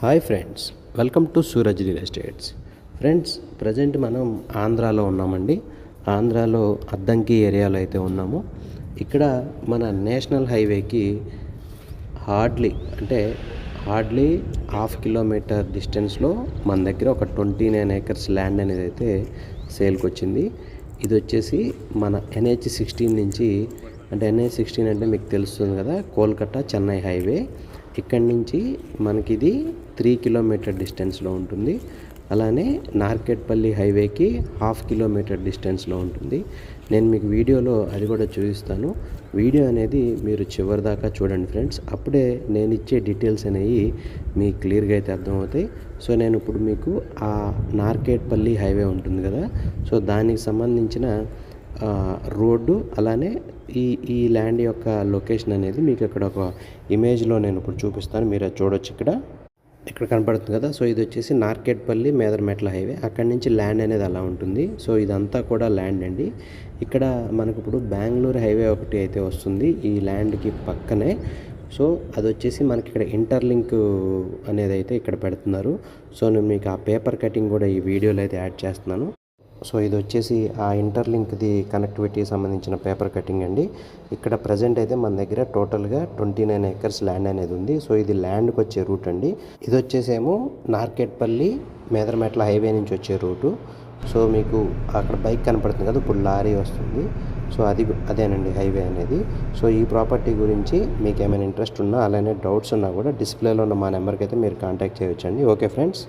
Hi friends welcome to Suraj real estates. Friends present మనం ఆంధ్రాలో ఉన్నామండి. ఆంధ్రాలో అద్దంకి ఏరియాలో అయితే ఉన్నాము. ఇక్కడ మన నేషనల్ హైవేకి హార్డ్లీ అంటే హార్డ్లీ హాఫ్ కిలోమీటర్ డిస్టెన్స్లో మన దగ్గర ఒక ట్వంటీ నైన్ ఏకర్స్ ల్యాండ్ అనేది అయితే సేల్కి వచ్చింది ఇది వచ్చేసి మన ఎన్హెచ్ సిక్స్టీన్ నుంచి అంటే ఎన్హెచ్ సిక్స్టీన్ అంటే మీకు తెలుస్తుంది కదా కోల్కతా చెన్నై హైవే. ఇక్కడి నుంచి మనకి ఇది త్రీ కిలోమీటర్ డిస్టెన్స్లో ఉంటుంది. అలానే నార్కెట్పల్లి హైవేకి హాఫ్ కిలోమీటర్ డిస్టెన్స్లో ఉంటుంది. నేను మీకు వీడియోలో అది కూడా చూపిస్తాను. వీడియో అనేది మీరు చివరి దాకా చూడండి ఫ్రెండ్స్. అప్పుడే నేను ఇచ్చే డీటెయిల్స్ అనేవి మీకు క్లియర్గా అయితే అర్థమవుతాయి. సో నేను ఇప్పుడు మీకు ఆ నార్కెట్పల్లి హైవే ఉంటుంది కదా. సో దానికి సంబంధించిన రోడ్డు అలానే ఈ ఈ ల్యాండ్ యొక్క లొకేషన్ అనేది మీకు ఇక్కడ ఒక ఇమేజ్లో నేను ఇప్పుడు చూపిస్తాను. మీరు అది చూడొచ్చు ఇక్కడ. ఇక్కడ కనపడుతుంది కదా. సో ఇది వచ్చేసి నార్కెట్పల్లి మేదరమెట్ల హైవే. అక్కడి నుంచి ల్యాండ్ అనేది అలా ఉంటుంది. సో ఇదంతా కూడా ల్యాండ్ అండి. ఇక్కడ మనకు ఇప్పుడు బెంగళూరు హైవే ఒకటి అయితే వస్తుంది ఈ ల్యాండ్కి పక్కనే. సో అది వచ్చేసి మనకి ఇక్కడ ఇంటర్లింక్ అనేది అయితే ఇక్కడ పెడుతున్నారు. సో నేను మీకు ఆ పేపర్ కటింగ్ కూడా ఈ వీడియోలో అయితే యాడ్ చేస్తున్నాను. సో ఇది వచ్చేసి ఆ ఇంటర్లింక్ది కనెక్టివిటీ సంబంధించిన పేపర్ కటింగ్ అండి. ఇక్కడ ప్రజెంట్ అయితే మన దగ్గర టోటల్గా ట్వంటీ నైన్ ఎకర్స్ ల్యాండ్ అనేది ఉంది. సో ఇది ల్యాండ్కి వచ్చే రూట్ అండి. ఇది వచ్చేసేమో నార్కెట్పల్లి మేదరమెట్ల హైవే నుంచి వచ్చే రూటు. సో మీకు అక్కడ బైక్ కనపడుతుంది కదా ఇప్పుడు లారీ వస్తుంది. సో అది అదేనండి హైవే అనేది. సో ఈ ప్రాపర్టీ గురించి మీకు ఏమైనా ఇంట్రెస్ట్ ఉన్నా అలానే డౌట్స్ ఉన్నా కూడా డిస్ప్లేలో ఉన్న మా నెంబర్కి అయితే మీరు కాంటాక్ట్ చేయొచ్చండి. Okay friends.